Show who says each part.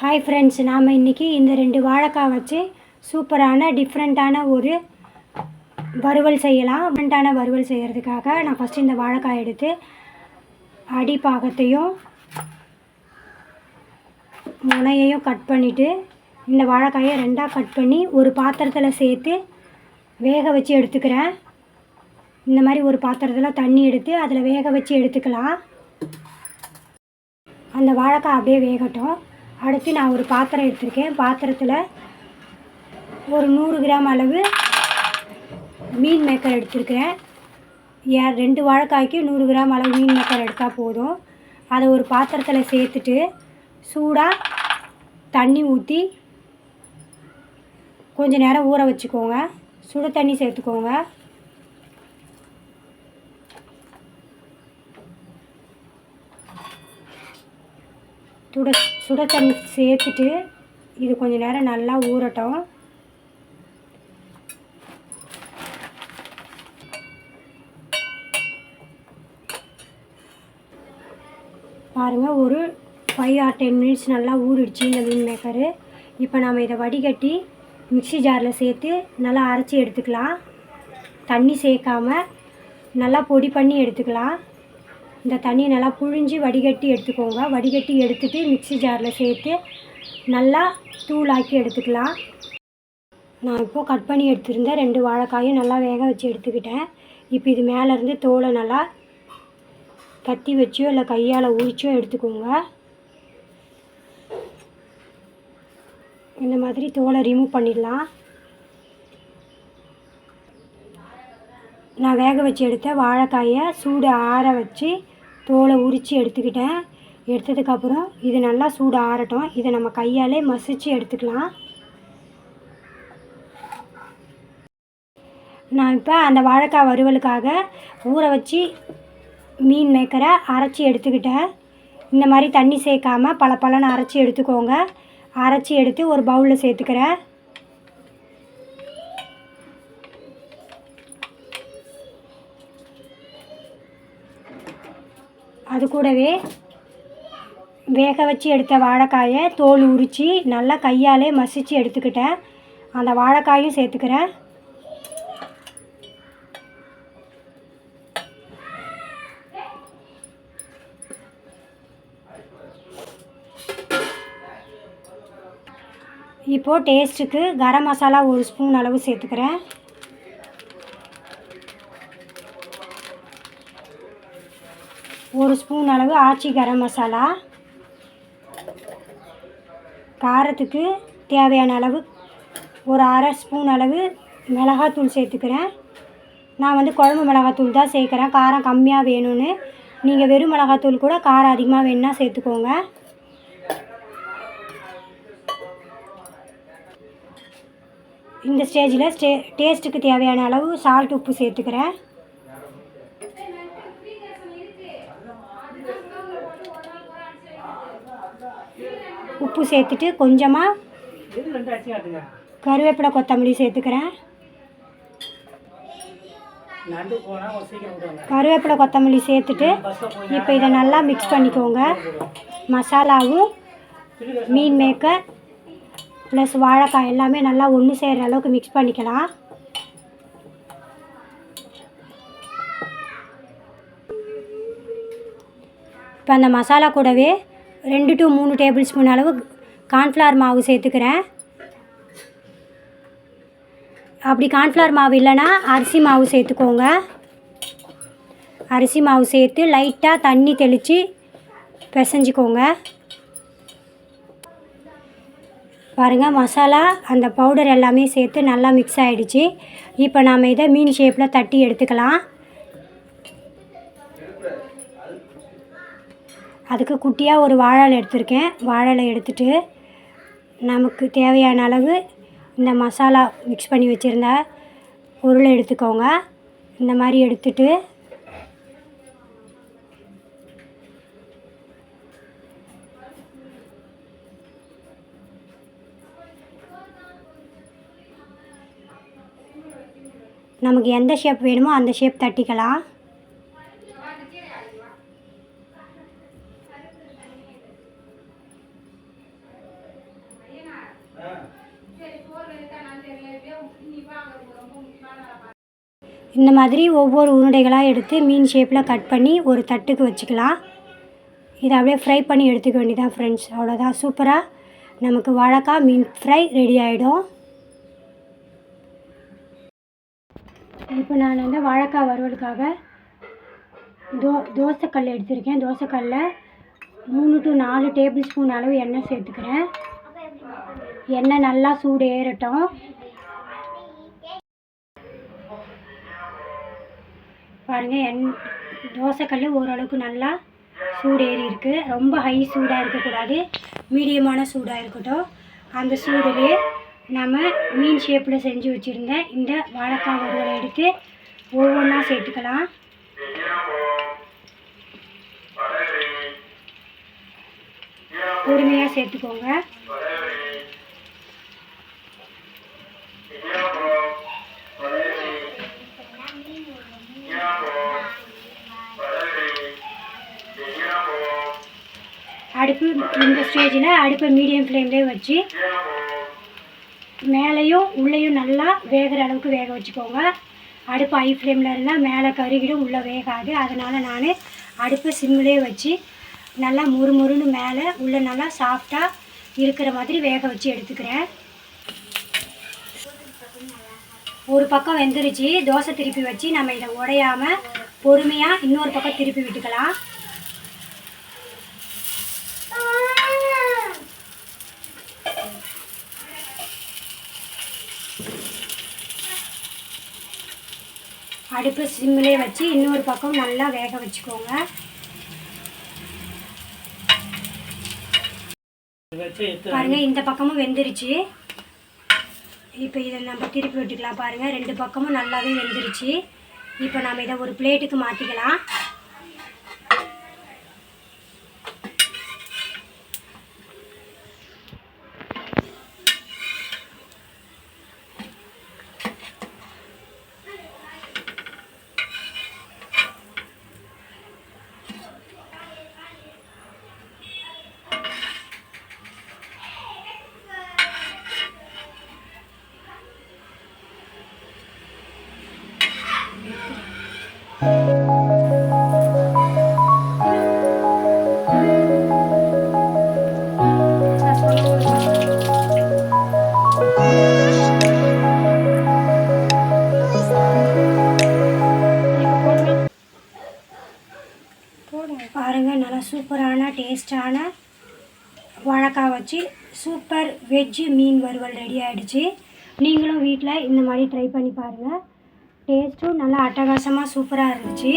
Speaker 1: Hi friends நாம் இன்றைக்கி இந்த ரெண்டு வாழைக்காய் வச்சு சூப்பரான டிஃப்ரெண்ட்டான ஒரு வறுவல் செய்யலாம். டிஃப்ரெண்ட்டான வறுவல் செய்கிறதுக்காக நான் ஃபஸ்ட்டு இந்த வாழைக்காய் எடுத்து அடிப்பாகத்தையும் முனையையும் கட் பண்ணிவிட்டு இந்த வாழைக்காயை ரெண்டாக கட் பண்ணி ஒரு பாத்திரத்தில் சேர்த்து வேக வச்சு எடுத்துக்கிறேன். இந்த மாதிரி ஒரு பாத்திரத்தில் தண்ணி எடுத்து அதில் வேக வச்சு எடுத்துக்கலாம். அந்த வாழைக்காய் அப்படியே வேகட்டும். அடுத்து நான் ஒரு பாத்திரம் எடுத்திருக்கேன். பாத்திரத்தில் ஒரு நூறு கிராம் அளவு மீன் மேக்கர் எடுத்திருக்கிறேன். ஏ ரெண்டு வாழைக்காய்க்கு நூறு கிராம் அளவு மீன் மேக்கர் எடுத்தால் போதும். அதை ஒரு பாத்திரத்தில் சேர்த்துட்டு சூடாக தண்ணி ஊற்றி கொஞ்ச நேரம் ஊற வச்சுக்கோங்க. சுடு தண்ணி சேர்த்துக்கோங்க. துட சுட தண்ணி சேர்த்துட்டு இது கொஞ்சம் நேரம் நல்லா ஊறட்டும். பாருங்கள் ஒரு ஃபைவ் ஆர் டென் மினிட்ஸ் நல்லா ஊறிடுச்சு இந்த மீன் மேக்கரு. இப்போ நாம் இதை வடிகட்டி மிக்ஸி ஜாரில் சேர்த்து நல்லா அரைச்சி எடுத்துக்கலாம். தண்ணி சேர்க்காம நல்லா பொடி பண்ணி எடுத்துக்கலாம். இந்த தண்ணியை நல்லா புழிஞ்சு வடிகட்டி எடுத்துக்கோங்க. வடிகட்டி எடுத்துட்டு மிக்ஸி ஜாரில் சேர்த்து நல்லா தூளாக்கி எடுத்துக்கலாம். நான் இப்போது கட் பண்ணி எடுத்துருந்தேன் ரெண்டு வாழைக்காயும் நல்லா வேக வச்சு எடுத்துக்கிட்டேன். இப்போ இது மேலேருந்து தோலை நல்லா கத்தி வச்சோ இல்லை கையால் உரிச்சோ எடுத்துக்கோங்க. இந்த மாதிரி தோலை ரிமூவ் பண்ணிடலாம். நான் வேக வச்சு எடுத்த வாழைக்காயை சூடு ஆற வச்சு தோலை உரித்து எடுத்துக்கிட்டேன். எடுத்ததுக்கப்புறம் இது நல்லா சூடு ஆறட்டும். இதை நம்ம கையாலே மசிச்சு எடுத்துக்கலாம். நான் இப்போ அந்த வாழைக்காய் வறுவலுக்காக ஊற வச்சு மீன் மேக்கரை அரைச்சி எடுத்துக்கிட்டேன். இந்த மாதிரி தண்ணி சேர்க்காம பல பழன்னு அரைச்சி எடுத்துக்கோங்க. அரைச்சி எடுத்து ஒரு பவுலில் சேர்த்துக்கிறேன். அது கூடவே வேக வச்சு எடுத்த வாழைக்காயை தோல் உரித்து நல்லா கையாலே மசித்து எடுத்துக்கிட்டேன். அந்த வாழைக்காயும் சேர்த்துக்கிறேன். இப்போது டேஸ்ட்டுக்கு கரம் மசாலா ஒரு ஸ்பூன் அளவு சேர்த்துக்கிறேன். ஒரு ஸ்பூன் அளவு ஆச்சி கரம் மசாலா. காரத்துக்கு தேவையான அளவு ஒரு அரை ஸ்பூன் அளவு மிளகாத்தூள் சேர்த்துக்கிறேன். நான் வந்து குழம்பு மிளகாத்தூள் தான் சேர்க்குறேன். காரம் கம்மியாக வேணும்னு. நீங்கள் வெறும் மிளகாத்தூள் கூட காரம் அதிகமாக வேணுன்னா சேர்த்துக்கோங்க. இந்த ஸ்டேஜில் ஸ்டே டேஸ்ட்டுக்கு தேவையான அளவு சால்ட் உப்பு சேர்த்துக்கிறேன். உப்பு சேர்த்துட்டு கொஞ்சமாக கருவேப்பிலை கொத்தமல்லி சேர்த்துக்கிறேன். கருவேப்பிலை கொத்தமல்லி சேர்த்துட்டு இப்போ இதை நல்லா மிக்ஸ் பண்ணிக்கோங்க. மசாலாவும் மீன் மேக்கர் ப்ளஸ் வாழைக்காய் எல்லாமே நல்லா ஒன்று சேர்கிற அளவுக்கு மிக்ஸ் பண்ணிக்கலாம். இப்போ அந்த மசாலா கூடவே ரெண்டு டு மூணு டேபிள் ஸ்பூன் அளவு கார்ன்ஃப்ளவர் மாவு சேர்த்துக்கிறேன். அப்படி கார்ன்ஃப்ளவர் மாவு இல்லைன்னா அரிசி மாவு சேர்த்துக்கோங்க. அரிசி மாவு சேர்த்து லைட்டாக தண்ணி தெளித்து பிசைஞ்சிக்கோங்க. பாருங்கள் மசாலா அந்த பவுடர் எல்லாமே சேர்த்து நல்லா மிக்ஸ் ஆகிடுச்சு இப்போ நாம் இதை மீன் ஷேப்பில் தட்டி எடுத்துக்கலாம். அதுக்கு குட்டியாக ஒரு வாழை எடுத்திருக்கேன். வாழை எடுத்துட்டு நமக்கு தேவையான அளவு இந்த மசாலா மிக்ஸ் பண்ணி வச்சுருந்த பொருளை எடுத்துக்கோங்க. இந்த மாதிரி எடுத்துட்டு நமக்கு எந்த ஷேப் வேணுமோ அந்த ஷேப் தட்டிக்கலாம். இந்த மாதிரி ஒவ்வொரு உருண்டைகளாக எடுத்து மீன் ஷேப்பில் கட் பண்ணி ஒரு தட்டுக்கு வச்சுக்கலாம். இதை அப்படியே ஃப்ரை பண்ணி எடுத்துக்க வேண்டியதான் ஃப்ரெண்ட்ஸ் அவ்வளோதான் சூப்பராக நமக்கு வாழைக்காய் மீன் ஃப்ரை ரெடி ஆகிடும் இப்போ நான் வந்து வாழைக்காய் வறுவலுக்காக தோ தோசைக்கல் எடுத்திருக்கேன். தோசைக்கல்லில் மூணு டு நாலு டேபிள் ஸ்பூன் அளவு எண்ணெய் சேர்த்துக்கிறேன். எண்ணெய் நல்லா சூடு ஏறட்டும் பாருங்கள் என் தோசைக்கல் ஓரளவுக்கு நல்லா சூடு ஏறி ரொம்ப ஹை சூடாக இருக்கக்கூடாது. மீடியமான சூடாக இருக்கட்டும். அந்த சூடுலேயே நம்ம மீன் ஷேப்பில் செஞ்சு வச்சுருந்த இந்த வாழைக்காய் ஒருவரை எடுத்து ஒவ்வொன்றா சேர்த்துக்கலாம். பொறுமையாக சேர்த்துக்கோங்க. அடுப்பு இந்த ஸ்டேஜில் அடுப்பை மீடியம் ஃப்ளேம்லேயே வச்சு மேலேயும் உள்ளேயும் நல்லா வேகிற அளவுக்கு வேக வச்சுக்கோங்க. அடுப்பு ஹை ஃப்ளேமில் இருந்தால் மேலே கருகிடும் உள்ளே வேகாது. அதனால் நான் அடுப்பை சிம்மிலே வச்சு நல்லா முறுமுறுன்னு மேலே உள்ளே நல்லா சாஃப்டாக இருக்கிற மாதிரி வேக வச்சு எடுத்துக்கிறேன். ஒரு பக்கம் வெந்துருச்சு. தோசை திருப்பி வச்சு நம்ம இதை உடையாமல் பொறுமையாக இன்னொரு பக்கம் திருப்பி விட்டுக்கலாம். அடுப்பு சிம்மிலே வச்சு இன்னொரு பக்கம் நல்லா வேக வச்சுக்கோங்க. பாருங்க இந்த பக்கமும் வெந்துருச்சு. இப்போ இதை நம்ம திருப்பி விட்டுக்கலாம் பாருங்கள் ரெண்டு பக்கமும் நல்லாவே வெந்துருச்சு. இப்போ நம்ம இதை ஒரு பிளேட்டுக்கு மாற்றிக்கலாம் பாருங்கள் நல்லா சூப்பரான டேஸ்டான வாழைக்காய் வச்சு சூப்பர் வெஜ்ஜு மீன் வறுவல் ரெடி ஆகிடுச்சு நீங்களும் வீட்டில் இந்த மாதிரி ட்ரை பண்ணி பாருங்கள் டேஸ்ட்டும் நல்லா அட்டகாசமாக சூப்பராக இருந்துச்சு